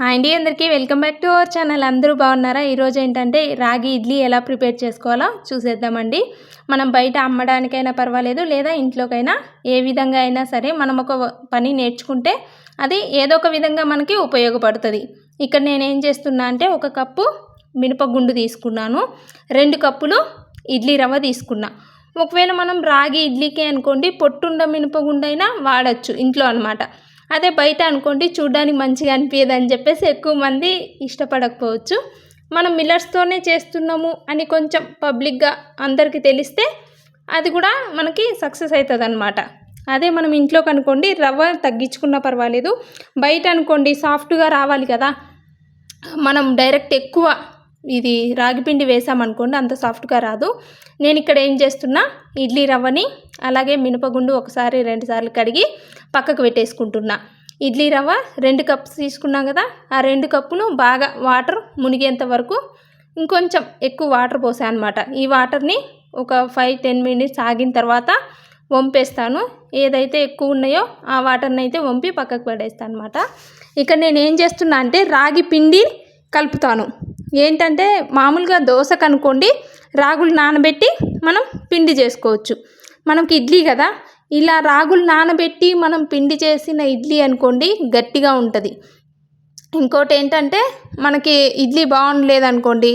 Hi అండి అందరికీ welcome back to our channel. అందరూ బాగున్నారా? ఈరోజు ఏంటంటే రాగి ఇడ్లీ ఎలా ప్రిపేర్ చేసుకోవాలో చూసేద్దామండి. మనం బయట అమ్మడానికైనా పర్వాలేదు లేదా ఇంట్లోకైనా ఏ విధంగా అయినా సరే మనం ఒక పని నేర్చుకుంటే అది ఏదో ఒక విధంగా మనకి ఉపయోగపడుతుంది. ఇక్కడ నేనేం చేస్తున్నా అంటే ఒక కప్పు మినపగుండు తీసుకున్నాను రెండు కప్పులు ఇడ్లీ రవ్వ తీసుకున్నా. ఒకవేళ మనం రాగి ఇడ్లీకే అనుకోండి పొట్టుండ మినపగుండైనా అయినా వాడచ్చు ఇంట్లో అనమాట అదే బయట అనుకోండి చూడ్డానికి మంచిగా అనిపించదు అని చెప్పేసి ఎక్కువ మంది ఇష్టపడకపోవచ్చు. మనం మిల్లర్స్తోనే చేస్తున్నాము అని కొంచెం పబ్లిక్గా అందరికీ తెలిస్తే అది కూడా మనకి సక్సెస్ అవుతుంది అనమాట అదే మనం ఇంట్లో కనుకోండి రవ్వ తగ్గించుకున్నా పర్వాలేదు. బయట అనుకోండి సాఫ్ట్గా రావాలి కదా. మనం డైరెక్ట్ ఎక్కువ ఇది రాగిపిండి వేసామనుకోండి అంత సాఫ్ట్గా రాదు. నేను ఇక్కడ ఏం చేస్తున్నా ఇడ్లీ రవ్వని అలాగే మినపగుండు ఒకసారి రెండు సార్లు కడిగి పక్కకు పెట్టేసుకుంటున్నా. ఇడ్లీ రవ్వ రెండు కప్స్ తీసుకున్నాం కదా ఆ రెండు కప్పును బాగా వాటర్ మునిగేంత వరకు ఇంకొంచెం ఎక్కువ వాటర్ పోసాను అనమాట ఈ వాటర్ని ఒక ఫైవ్ టెన్ మినిట్స్ ఆగిన తర్వాత వంపేస్తాను. ఏదైతే ఎక్కువ ఉన్నాయో ఆ వాటర్ని అయితే వంపి పక్కకు పడేస్తాను అనమాట ఇక్కడ నేను ఏం చేస్తున్నా అంటే రాగి పిండి కలుపుతాను. ఏంటంటే మామూలుగా దోశ కనుకోండి రాగులు నానబెట్టి మనం పిండి చేసుకోవచ్చు. మనకి ఇడ్లీ కదా ఇలా రాగులు నానబెట్టి మనం పిండి చేసిన ఇడ్లీ అనుకోండి గట్టిగా ఉంటుంది. ఇంకోటి ఏంటంటే మనకి ఇడ్లీ బాగుండలేదనుకోండి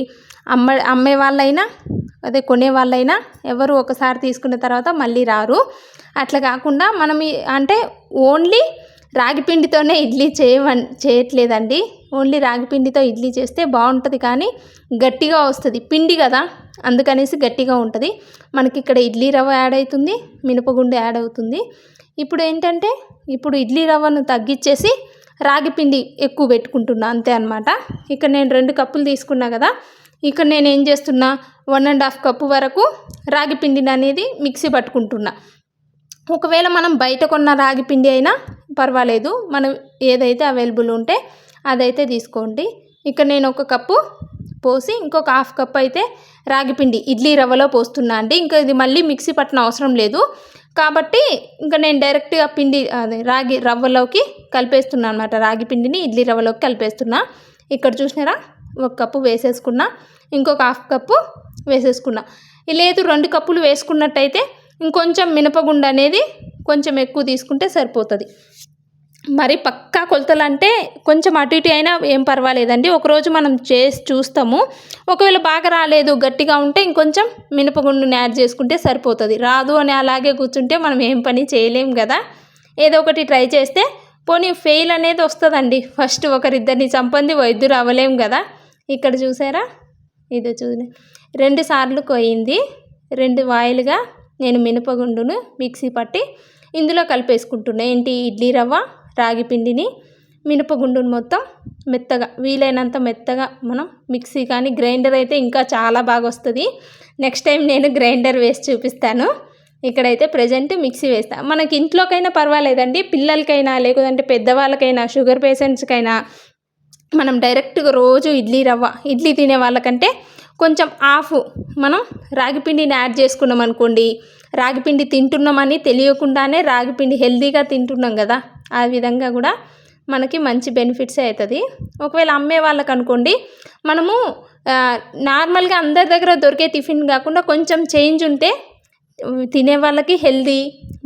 అమ్మ అమ్మే వాళ్ళైనా అదే కొనే వాళ్ళైనా ఎవరు ఒకసారి తీసుకున్న తర్వాత మళ్ళీ రారు. అట్లా కాకుండా మనం అంటే ఓన్లీ రాగి పిండితోనే ఇడ్లీ చేయవన్ చేయట్లేదండి. ఓన్లీ రాగి పిండితో ఇడ్లీ చేస్తే బాగుంటుంది కానీ గట్టిగా వస్తుంది. పిండి కదా అందుకనేసి గట్టిగా ఉంటుంది. మనకి ఇక్కడ ఇడ్లీ రవ్వ యాడ్ అవుతుంది మినపగుండు యాడ్ అవుతుంది. ఇప్పుడు ఏంటంటే ఇప్పుడు ఇడ్లీ రవ్వను తగ్గించేసి రాగి పిండి ఎక్కువ పెట్టుకుంటున్నా అంతే అనమాట ఇక్కడ నేను రెండు కప్పులు తీసుకున్నా కదా ఇక్కడ నేను ఏం చేస్తున్నా వన్ అండ్ హాఫ్ కప్పు వరకు రాగి పిండిని అనేది మిక్సీ పట్టుకుంటున్నా. ఒకవేళ మనం బయట కొన్న రాగి పిండి అయినా పర్వాలేదు. మనం ఏదైతే అవైలబుల్ ఉంటే అదైతే తీసుకోండి. ఇక్కడ నేను ఒక కప్పు పోసి ఇంకొక హాఫ్ కప్ అయితే రాగిపిండి ఇడ్లీ రవ్వలో పోస్తున్నా అండి. ఇంకా ఇది మళ్ళీ మిక్సీ పట్టిన అవసరం లేదు. కాబట్టి ఇంకా నేను డైరెక్ట్గా పిండి అదే రాగి రవ్వలోకి కలిపేస్తున్నా అనమాట రాగి పిండిని ఇడ్లీ రవ్వలోకి కలిపేస్తున్నా. ఇక్కడ చూసినారా? ఒక కప్పు వేసేసుకున్నా. ఇంకొక హాఫ్ కప్పు వేసేసుకున్నా. లేదు రెండు కప్పులు వేసుకున్నట్టయితే ఇంకొంచెం మినపగుండ అనేది కొంచెం ఎక్కువ తీసుకుంటే సరిపోతుంది. మరి పక్కా కొలతలు అంటే కొంచెం అటు ఇటు అయినా ఏం పర్వాలేదండి. ఒకరోజు మనం చేసి చూస్తాము. ఒకవేళ బాగా రాలేదు గట్టిగా ఉంటే ఇంకొంచెం మినపగుండుని యాడ్ చేసుకుంటే సరిపోతుంది. రాదు అని అలాగే కూర్చుంటే మనం ఏం పని చేయలేం కదా. ఏదో ఒకటి ట్రై చేస్తే పోనీ ఫెయిల్ అనేది వస్తుందండి. ఫస్ట్ ఒకరిద్దరిని చంపంది వైద్యులు అవ్వలేం కదా. ఇక్కడ చూసారా? ఇది చూ రెండు సార్లు కొయ్యింది. రెండు వాయిలుగా నేను మినపగుండును మిక్సీ పట్టి ఇందులో కలిపేసుకుంటున్నా. ఏంటి? ఇడ్లీ రవ్వ రాగి పిండిని. మినపగుండును మొత్తం మెత్తగా వీలైనంత మెత్తగా మనం మిక్సీ కానీ గ్రైండర్ అయితే ఇంకా చాలా బాగా వస్తుంది. నెక్స్ట్ టైం నేను గ్రైండర్ వేసి చూపిస్తాను. ఇక్కడైతే ప్రజెంట్ మిక్సీ వేస్తాను మనకి ఇంట్లోకైనా పర్వాలేదండి. పిల్లలకైనా లేకుంటే పెద్దవాళ్ళకైనా షుగర్ పేషెంట్స్కైనా మనం డైరెక్ట్గా రోజు ఇడ్లీ రవ్వ ఇడ్లీ తినే వాళ్ళకంటే కొంచెం ఆఫ్. మనం రాగిపిండిని యాడ్ చేసుకున్నాం అనుకోండి రాగిపిండి తింటున్నామని తెలియకుండానే రాగిపిండి హెల్దీగా తింటున్నాం కదా ఆ విధంగా కూడా మనకి మంచి బెనిఫిట్సే అవుతుంది. ఒకవేళ అమ్మే వాళ్ళకి అనుకోండి మనము నార్మల్గా అందరి దగ్గర దొరికే టిఫిన్ కాకుండా కొంచెం చేంజ్ ఉంటే తినే వాళ్ళకి హెల్దీ.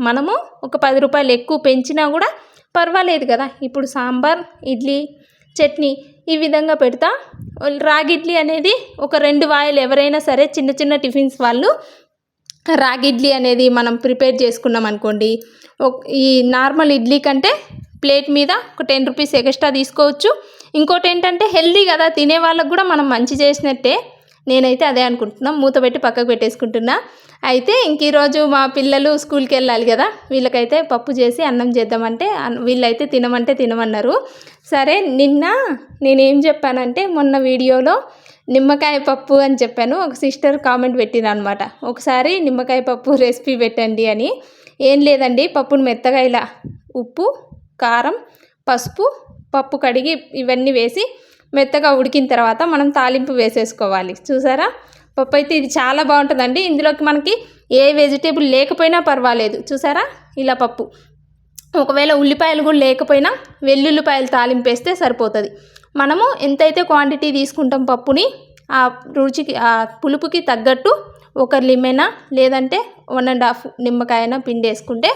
మనము ఒక పది రూపాయలు ఎక్కువ పెంచినా కూడా పర్వాలేదు కదా. ఇప్పుడు సాంబార్ ఇడ్లీ చట్నీ ఈ విధంగా పెడతా. రాగి ఇడ్లీ అనేది ఒక రెండు వాయిలు ఎవరైనా సరే చిన్న చిన్న టిఫిన్స్ వాళ్ళు రాగి ఇడ్లీ అనేది మనం ప్రిపేర్ చేసుకున్నాం అనుకోండి. ఈ నార్మల్ ఇడ్లీ కంటే ప్లేట్ మీద ఒక టెన్ రూపీస్ ఎక్స్ట్రా తీసుకోవచ్చు. ఇంకోటి ఏంటంటే హెల్దీ కదా తినే వాళ్ళకు కూడా మనం మంచి చేసినట్టే. నేనైతే అదే అనుకుంటున్నా. మూత పెట్టి పక్కకు పెట్టేసుకుంటున్నా. అయితే ఇంక ఈరోజు మా పిల్లలు స్కూల్కి వెళ్ళాలి కదా. వీళ్ళకైతే పప్పు చేసి అన్నం చేద్దామంటే వీళ్ళైతే తినమంటే తినమన్నారు. సరే నిన్న నేనేం చెప్పానంటే మొన్న వీడియోలో నిమ్మకాయ పప్పు అని చెప్పాను. ఒక సిస్టర్ కామెంట్ పెట్టిన అనమాట ఒకసారి నిమ్మకాయ పప్పు రెసిపీ పెట్టండి అని. ఏం లేదండి పప్పును మెత్తగా ఇలా ఉప్పు కారం పసుపు పప్పు కడిగి ఇవన్నీ వేసి మెత్తగా ఉడికిన తర్వాత మనం తాలింపు వేసేసుకోవాలి. చూసారా? పప్పు అయితే ఇది చాలా బాగుంటుందండి. ఇందులోకి మనకి ఏ వెజిటేబుల్ లేకపోయినా పర్వాలేదు. చూసారా? ఇలా పప్పు. ఒకవేళ ఉల్లిపాయలు కూడా లేకపోయినా వెల్లుల్లిపాయలు తాలింపేస్తే సరిపోతుంది. మనము ఎంతైతే క్వాంటిటీ తీసుకుంటాం పప్పుని ఆ రుచికి ఆ పులుపుకి తగ్గట్టు ఒక లిమెనా లేదంటే వన్ అండ్ హాఫ్ నిమ్మకాయన పిండి వేసుకుంటే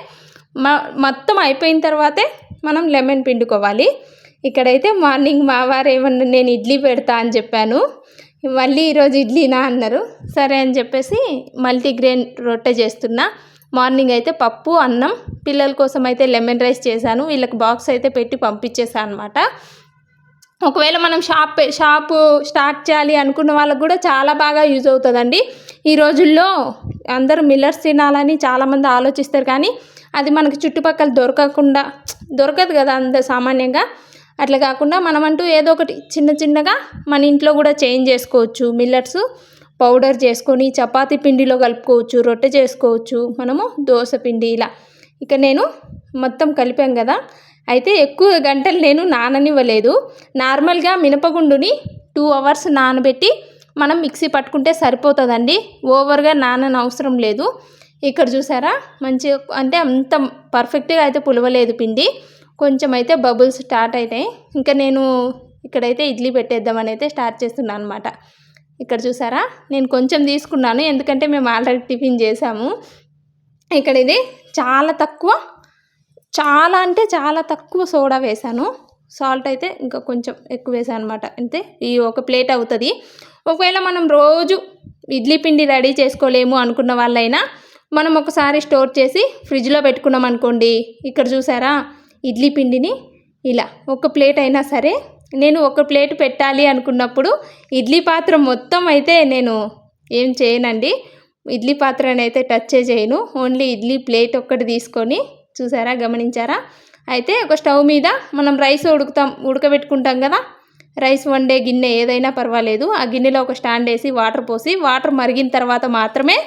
మొత్తం అయిపోయిన తర్వాతే మనం లెమన్ పిండుకోవాలి. ఇక్కడైతే మార్నింగ్ మా వారు ఏమన్నా నేను ఇడ్లీ పెడతా అని చెప్పాను. మళ్ళీ ఈరోజు ఇడ్లీనా అన్నారు. సరే అని చెప్పేసి మల్టీగ్రెయిన్ రొట్టె చేస్తున్నా. మార్నింగ్ అయితే పప్పు అన్నం పిల్లల కోసం అయితే లెమన్ రైస్ చేశాను. వీళ్ళకి బాక్స్ అయితే పెట్టి పంపించేసాను అనమాట ఒకవేళ మనం షాప్ షాపు స్టార్ట్ చేయాలి అనుకున్న వాళ్ళకు కూడా చాలా బాగా యూజ్ అవుతుందండి. ఈ రోజుల్లో అందరూ మిల్లర్స్ తినాలని చాలామంది ఆలోచిస్తారు కానీ అది మనకు చుట్టుపక్కల దొరకకుండా దొరకదు కదా అంత సామాన్యంగా. అట్లా కాకుండా మనమంటూ ఏదో ఒకటి చిన్న చిన్నగా మన ఇంట్లో కూడా చేంజ్ చేసుకోవచ్చు. మిల్లెట్స్ పౌడర్ చేసుకొని చపాతీ పిండిలో కలుపుకోవచ్చు రొట్టె చేసుకోవచ్చు. మనము దోశ పిండి ఇలా. ఇక నేను మొత్తం కలిపాం కదా. అయితే ఎక్కువ గంటలు నేను నాననివ్వలేదు. నార్మల్గా మినపగుండుని టూ అవర్స్ నానబెట్టి మనం మిక్సీ పట్టుకుంటే సరిపోతుందండి. ఓవర్గా నానని అవసరం లేదు. ఇక్కడ చూసారా? మంచి అంటే అంత పర్ఫెక్ట్గా అయితే పులవలేదు పిండి. కొంచెం అయితే బబుల్స్ స్టార్ట్ అవుతాయి ఇంకా నేను ఇక్కడైతే ఇడ్లీ పెట్టేద్దామని అయితే స్టార్ట్ చేస్తున్నాను అనమాట ఇక్కడ చూసారా? నేను కొంచెం తీసుకున్నాను ఎందుకంటే మేము ఆల్రెడీ టిఫిన్ చేసాము. ఇక్కడ ఇది చాలా తక్కువ చాలా అంటే చాలా తక్కువ సోడా వేసాను. సాల్ట్ అయితే ఇంకా కొంచెం ఎక్కువ వేసాను అనమాట అంతే ఈ ఒక ప్లేట్ అవుతుంది. ఒకవేళ మనం రోజు ఇడ్లీ పిండి రెడీ చేసుకోలేము అనుకున్న వాళ్ళైనా మనం ఒకసారి స్టోర్ చేసి ఫ్రిడ్జ్లో పెట్టుకున్నాం అనుకోండి ఇక్కడ చూసారా? ఇడ్లీ పిండిని ఇలా ఒక ప్లేట్ అయినా సరే నేను ఒక ప్లేట్ పెట్టాలి అనుకున్నప్పుడు ఇడ్లీ పాత్ర మొత్తం అయితే నేను ఏం చేయనండి. ఇడ్లీ పాత్రని అయితే టచ్ చేయను. ఓన్లీ ఇడ్లీ ప్లేట్ ఒక్కటి తీసుకొని చూసారా గమనించారా? అయితే ఒక స్టవ్ మీద మనం రైస్ ఉడుకుతాం ఉడకబెట్టుకుంటాం కదా రైస్ వండే గిన్నె ఏదైనా పర్వాలేదు. ఆ గిన్నెలో ఒక స్టాండ్ వేసి వాటర్ పోసి వాటర్ మరిగిన తర్వాత మాత్రమే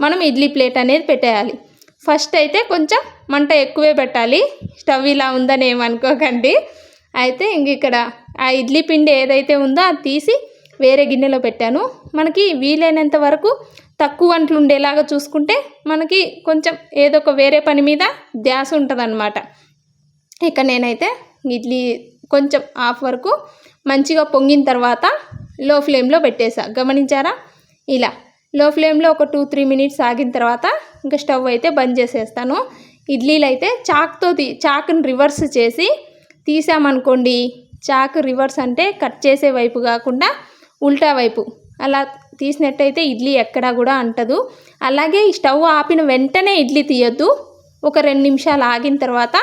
మనం ఇడ్లీ ప్లేట్ అనేది పెట్టేయాలి. ఫస్ట్ అయితే కొంచెం మంట ఎక్కువే పెట్టాలి. స్టవ్ ఇలా ఉందని ఏమనుకోకండి. అయితే ఇంక ఇక్కడ ఆ ఇడ్లీ పిండి ఏదైతే ఉందో అది తీసి వేరే గిన్నెలో పెట్టాను. మనకి వీలైనంత వరకు తక్కువ వంటలు ఉండేలాగా చూసుకుంటే మనకి కొంచెం ఏదో ఒక వేరే పని మీద ధ్యాస ఉంటుంది ఇక నేనైతే ఇడ్లీ కొంచెం హాఫ్ వరకు మంచిగా పొంగిన తర్వాత లో ఫ్లేమ్లో పెట్టేసా. గమనించారా? ఇలా. లో ఫ్లేమ్లో ఒక టూ త్రీ మినిట్స్ ఆగిన తర్వాత ఇంకా స్టవ్ అయితే బంద్ చేసేస్తాను. ఇడ్లీలు అయితే చాక్తో తీ చాకుని రివర్స్ చేసి తీసామనుకోండి చాక్ రివర్స్ అంటే కట్ చేసే వైపు కాకుండా ఉల్టా వైపు. అలా తీసినట్టయితే ఇడ్లీ ఎక్కడా కూడా అంటదు. అలాగే ఈ స్టవ్ ఆపిన వెంటనే ఇడ్లీ తీయొద్దు. ఒక రెండు నిమిషాలు ఆగిన తర్వాత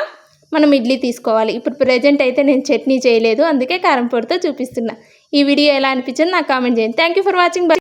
మనం ఇడ్లీ తీసుకోవాలి. ఇప్పుడు ప్రజెంట్ అయితే నేను చట్నీ చేయలేదు అందుకే కారం పొడితో చూపిస్తున్నా. ఈ వీడియో ఎలా అనిపించింది నాకు కామెంట్ చేయండి. Thank you for watching.